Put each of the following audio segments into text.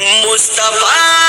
مصطفیٰ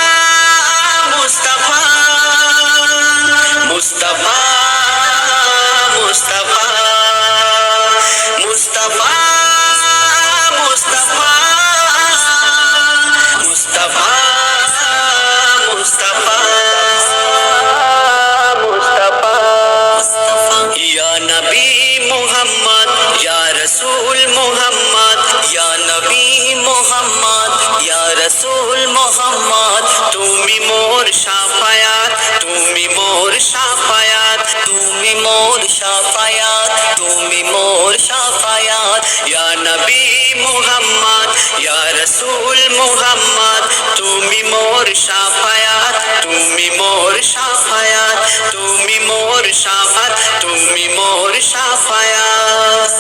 মুহাম্মদ, তুমি মোর শাফায়াত তুমি মোর শাফায়াত তুমি মোর শাফায়াত তুমি মোর শাফায়াত ইয়া নবী মুহাম্মদ, ইয়া রাসূল মুহাম্মদ, তুমি মোর শাফায়াত তুমি মোর শাফায়াত তুমি মোর শাফাত তুমি মোর শাফায়াত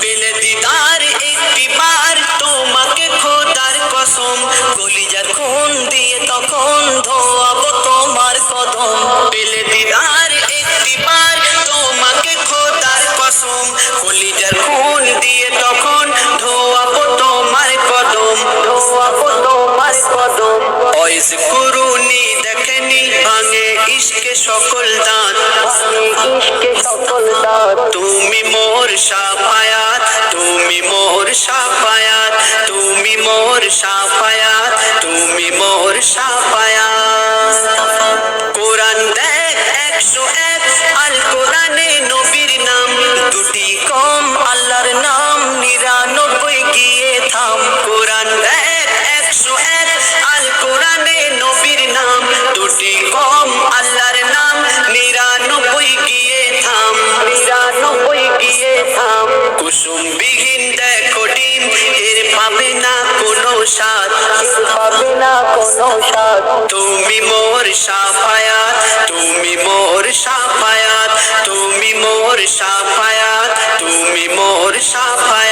পেলে দিদার কুরুনি দেখেনি ভাঙে ইশকে সকল দাঁত। ইশকে সকল দাঁত। তুমি মোর সাফায়াত তুমি মোর সাফায়াত তুমি মোর সাফায়াত তুমি মোর সাফায়াত। বিহীন দেখ কঠিন, এর পাবে না কোনো সাথ পাবে না কোনো সাথ তুমি মোর সাফায়াত, তুমি মোর সাফায়াত, তুমি মোর সাফায়াত, তুমি মোর সাফায়াত।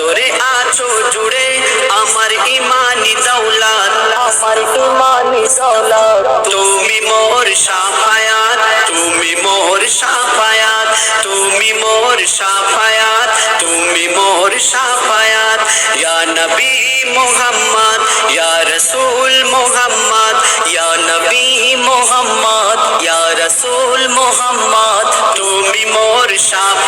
অন্তরে আছো জুড়ে আমার ইমানি দৌলত। আমার ইমানি দৌলত। তুমি মোর সাফায়াত তুমি মোর সাফায়াত তুমি মোর সাফায়াত তুমি মোর সাফায়াত। ইয়া নবী মুহাম্মদ ইয়া রাসূল মুহাম্মদ ইয়া নবী মুহাম্মদ ইয়া রাসূল মুহাম্মদ। তুমি মোর সাফায়াত তুমি মোর সাফায়াত